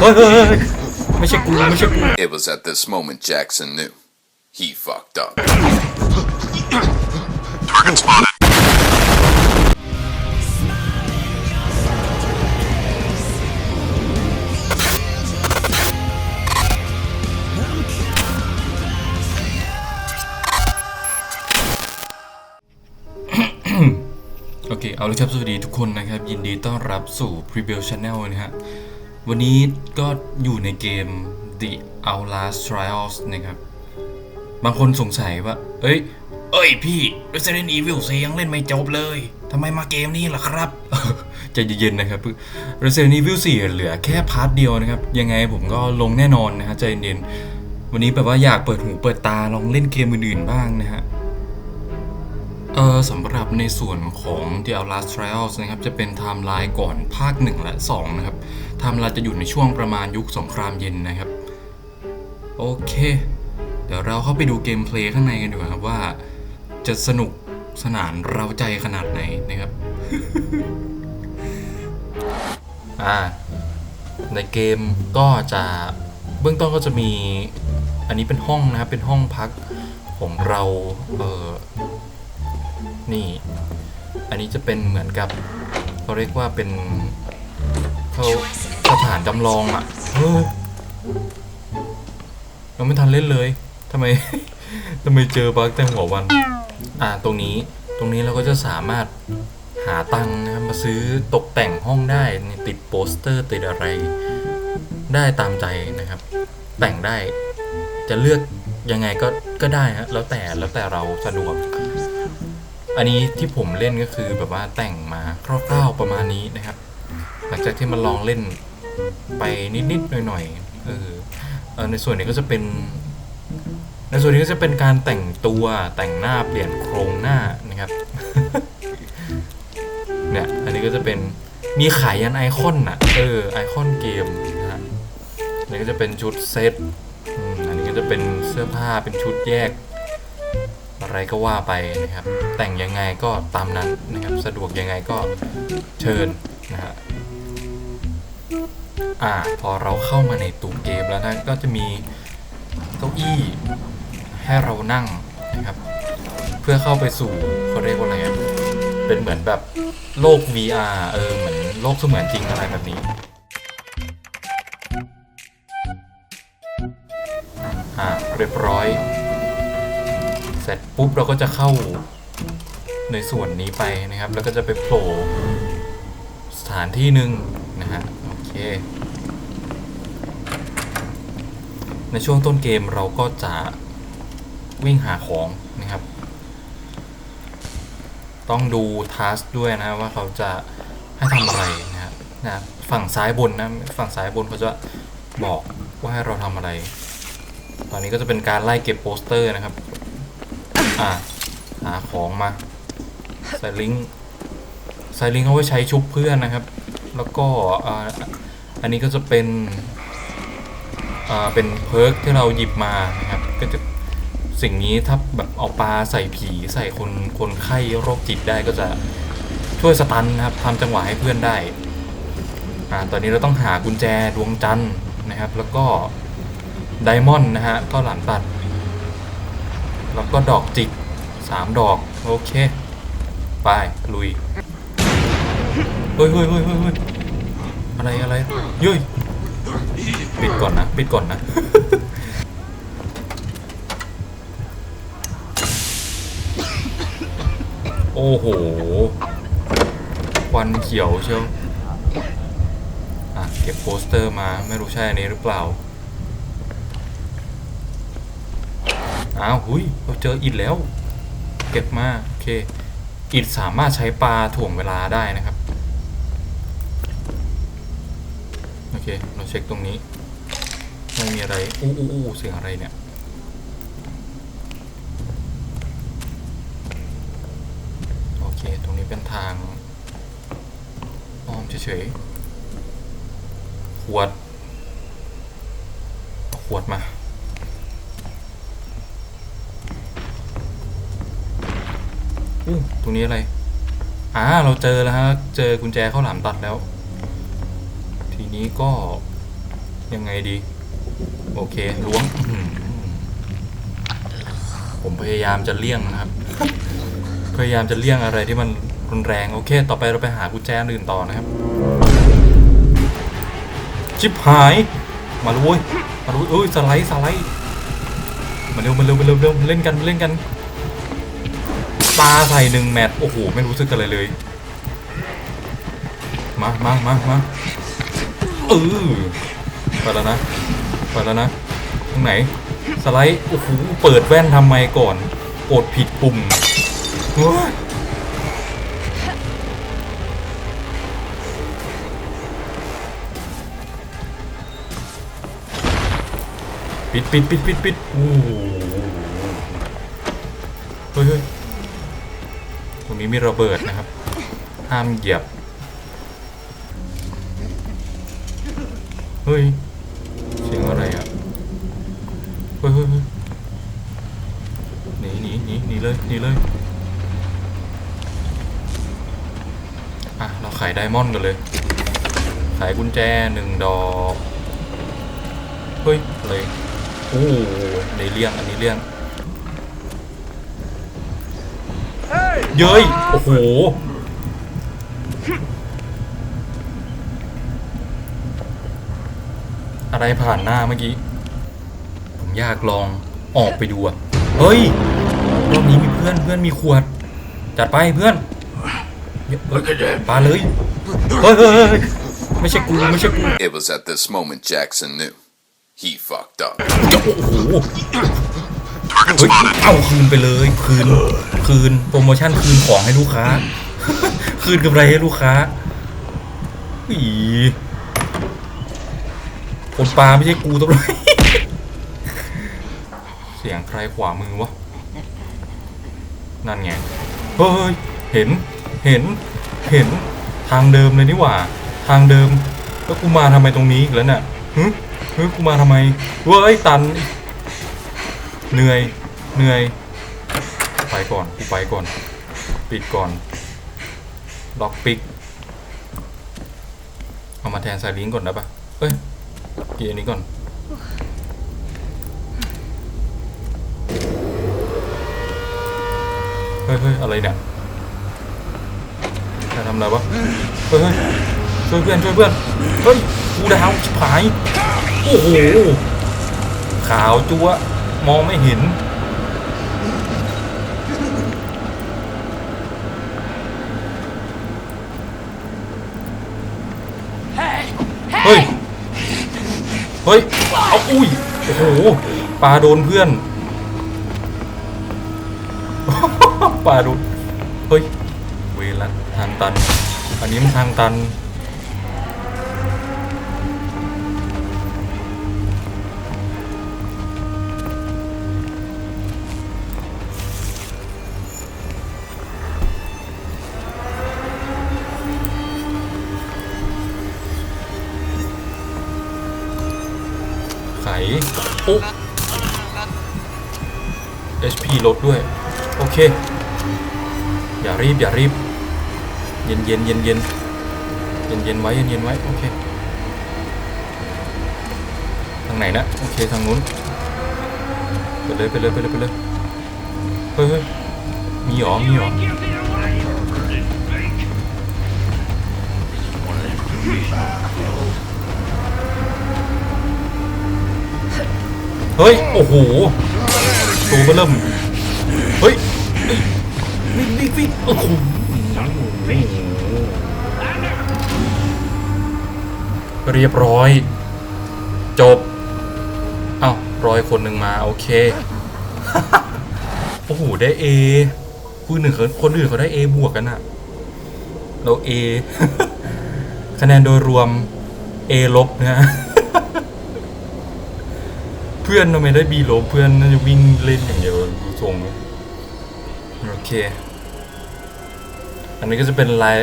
เฮ้ยเฮ้ยเฮ้ยไม่ใช่กูไม่ใช่กู It was at this moment Jackson knew. He fucked up.. โอเค เอาเลยครับ สวัสดีทุกคนนะครับ ยินดีต้อนรับสู่ Preview Channel นะฮะ วันนี้ก็อยู่ในเกม The Outlast Trials นะครับ บางคนสงสัยว่า เอ้ย เอ้ยพี่ Resident Evil 4ยังเล่นไม่จบเลยทำไมมาเกมนี้ล่ะครับ ใจเย็นๆนะครับ Resident Evil 4 เหลือแค่พาร์ทเดียวนะครับ ยังไงผมก็ลงแน่นอนนะฮะใจเย็นๆวันนี้แบบว่าอยากเปิดหูเปิดตาลองเล่นเกมอื่นๆบ้างนะฮะ เออสำหรับในส่วนของ The Outlast Trials นะครับจะเป็นไทม์ไลน์ก่อนภาค 1 และ 2 นะครับไทม์ไลน์จะอยู่ในช่วงประมาณยุคสงครามเย็นนะครับ โอเค เดี๋ยวเราเข้าไปดูเกมเพลย์ข้างในกันดีกว่าครับว่าจะสนุกสนานเราใจขนาดไหนนะครับ อ่า ในเกมก็จะเบื้องต้นก็จะมีอันนี้เป็นห้องนะครับเป็นห้องพักของเราเออ นี่ อันนี้จะเป็นเหมือนกับเขาเรียกว่าเป็นเขาสถานจำลองอะเราไม่ทันเล่นเลยทำไมทำไมเจอบั๊กแต่หัววัน อ่าตรงนี้ตรงนี้เราก็จะสามารถหาตังค์นะครับมาซื้อตกแต่งห้องได้ติดโปสเตอร์ติดอะไร ได้ตามใจนะครับ แต่งได้จะเลือกยังไงก็ก็ได้ฮะแล้วแต่แล้วแต่เราสะดวก อันนี้ที่ผมเล่นก็คือแบบว่าแต่งมาคร่าวๆประมาณนี้นะครับ หลังจากที่มันลองเล่นไปนิดๆหน่อยๆเออในส่วนนี้ก็จะเป็นในส่วนนี้ก็จะเป็นการแต่งตัวแต่งหน้าเปลี่ยนโครงหน้านะครับเนี่ยอันนี้ก็จะเป็นมีขายยันไอคอนน่ะเออไอคอนเกมนะฮะอันนี้ก็จะเป็นชุดเซตอันนี้ก็จะเป็นเสื้อผ้าเป็นชุดแยก อะไรก็ว่าไปนะครับ แต่งยังไงก็ตามนั้นนะครับ สะดวกยังไงก็เชิญนะฮะอ่าพอเราเข้ามาในตู้เกมแล้วนะก็จะมีเก้าอี้ให้เรานั่งนะครับ เพื่อเข้าไปสู่เขาเรียกว่าอะไรเป็นเหมือนแบบโลก VR เออเหมือนโลกเสมือนจริงอะไรแบบนี้อ่าเรียบร้อย สร็จปุ๊บเราก็จะเข้าในส่วนนี้ไปนะครับ แล้วก็จะไปโผล่สถานที่หนึ่งนะฮะโอเค ในช่วงต้นเกมเราก็จะวิ่งหาของนะครับ ต้องดูทัสด้วยนะว่าเขาจะให้ทำอะไรนะครับนะฝั่งซ้ายบนนะฝั่งซ้ายบนเขาจะบอกว่าให้เราทำอะไร ตอนนี้ก็จะเป็นการไล่เก็บโปสเตอร์นะครับ อ่าหาของมาใส่ลิงใส่ลิงเอาไว้ใช้ชุบเพื่อนนะครับ แล้วก็ออันนี้ก็จะเป็นเป็นเพิร์กที่เราหยิบมานะครับ ก็จะสิ่งนี้ถ้าแบบเอาปลาใส่ผีใส่คนคนไข้โรคจิตได้ก็จะช่วยสตันนะครับทำจังหวะให้เพื่อนได้อ่าตอนนี้เราต้องหากุญแจดวงจันทร์นะครับ แล้วก็ไดมอนด์นะฮะก็หลามตัด แล้วก็ดอกจิกสามดอก โอเค ไปลุยเฮ้ยเฮ้ยเฮ้ยเฮ้ยเฮ้ยอะไรอะไรเย้ยปิดก่อนนะ ปิดก่อนนะโอ้โหควันเขียวเชียวอะเก็บโปสเตอร์มาไม่รู้ใช่อันนี้หรือเปล่า อ้าวหุยเราเจออิดแล้ว เก็บมาโอเคอิดสามารถใช้ปลาถ่วงเวลาได้นะครับโอเคเราเช็คตรงนี้ไม่มีอะไรอู้อู้อู้เสียงอะไรเนี่ยโอเคตรงนี้เป็นทางอ้อมเฉยๆขวดขวดมา อู้ตรงนี้อะไรอ่าเราเจอแล้วฮะ เจอกุญแจข้าวหลามตัดแล้ว ทีนี้ก็ยังไงดี โอเคล้วงผมพยายามจะเลี่ยงนะครับ พยายามจะเลี่ยงอะไรที่มันรุนแรงโอเค ต่อไปเราไปหากุญแจอื่นต่อนะครับ ชิบหาย มาลุยมาลุยเอ้ยสไลด์สไลด์มาเร็วมาเร็วมาเร็วเร็วเล่นกันเล่นกัน ปาใส่หนึ่งแมตช์โอ้โห ไม่รู้สึกอะไรเลย มามามามาเออไปแล้วนะไปแล้วนะตรงไหน สไลด์ โอ้โห เปิดแว่นทำไมก่อน กดผิดปุ่มปิดปิดปิดปิดปิดโอ้โหเฮ้ย รงนี้มีระเบิดนะครับ ห้ามเหยียบ เฮ้ยเสียงอะไรอะ เฮ้ยเฮ้ยหนีหนีหนีหนีเลยหนีเลย อะ เราขายไดมอนด์กันเลย ขายกุญแจหนึ่งดอก เฮ้ยอะไรโอ้ในเลี่ยงอันนี้เลี่ยง เย้ยโอ้โหอะไรผ่านหน้าเมื่อกี้ ผมอยากลองออกไปดูอะเฮ้ยรอบนี้มีเพื่อนเพื่อนมีขวด จัดไปเพื่อนเฮ้ยปาเลยเฮ้ยเฮ้ยเฮ้ยไม่ใช่กูไม่ใช่กู It was at this moment Jackson knew. He fucked up. โอ้โห เฮ้ยเอาคืนไปเลย คืน คืน โปรโมชั่นคืนของให้ลูกค้า คืนกำไรให้ลูกค้าอีคนปลาไม่ใช่กูตัวเลยเสียงใครขวามือวะ นั่นไง เฮ้ย เห็น เห็น เห็น ทางเดิมเลยนี่หว่า ทางเดิม แล้วกูมาทำไมตรงนี้อีกแล้วเนี่ยฮึฮึกูมาทำไม เว้ย ตัน เหนื่อย เหนื่อย ไปก่อนกูไปก่อน ปิดก่อน ล็อกปิก เอามาแทนสายลิงก์ก่อนได้ปะเอ้ยกีอันนี้ก่อน เฮ้ยเฮ้ยอะไรเนี่ยจะทำอะไรวะ เฮ้ยเฮ้ยช่วยเพื่อนช่วยเพื่อน เฮ้ยกูดาวชิบหาย โอ้โห ขาวจัวะมองไม่เห็น เฮ้ย เฮ้ย เอาอุ้ยโอ้โหปลาโดนเพื่อนปลาโดนเฮ้ยเวลาทางตัน อันนี้มันทางตัน ไขปุ๊บ HP ลดด้วย โอเค อย่ารีบ อย่ารีบ เย็นเย็นเย็นเย็นเย็นเย็นไว้ เย็นเย็นไว้ โอเค ทางไหนนะ โอเค ทางนู้น ไปเลย ไปเลย ไปเลย ไปเลย เฮ้ยเฮ้ยมีหรอ มีหรอ เฮ้ย โอ้โหตัวเบอร์เริ่ม เฮ้ยวิ่งวิ่งวิ่งโอ้โหเรียบร้อย จบ เอ้ารอยคนหนึ่งมา โอเค โอ้โห ได้เอคนหนึ่งเขาคนอื่นเขาได้เอบวกกันอะเราเอคะแนนโดยรวม A ลบนะ พื่อนทำไมได้บีลบเพื่อนน่าจะวิ่งเล่นอย่างเดียวดูทรงโอเค อันนี้ก็จะเป็นราย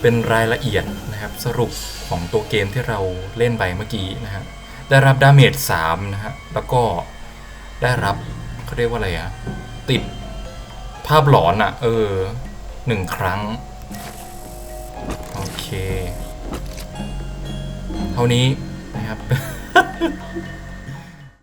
เป็นรายละเอียดนะครับ สรุปของตัวเกมที่เราเล่นไปเมื่อกี้นะฮะได้รับดาเมจ3นะฮะแล้วก็ได้รับเขาเรียกว่าอะไรอะติดภาพหลอนอะเออหนึ่งครั้ง โอเค เท่านี้นะครับ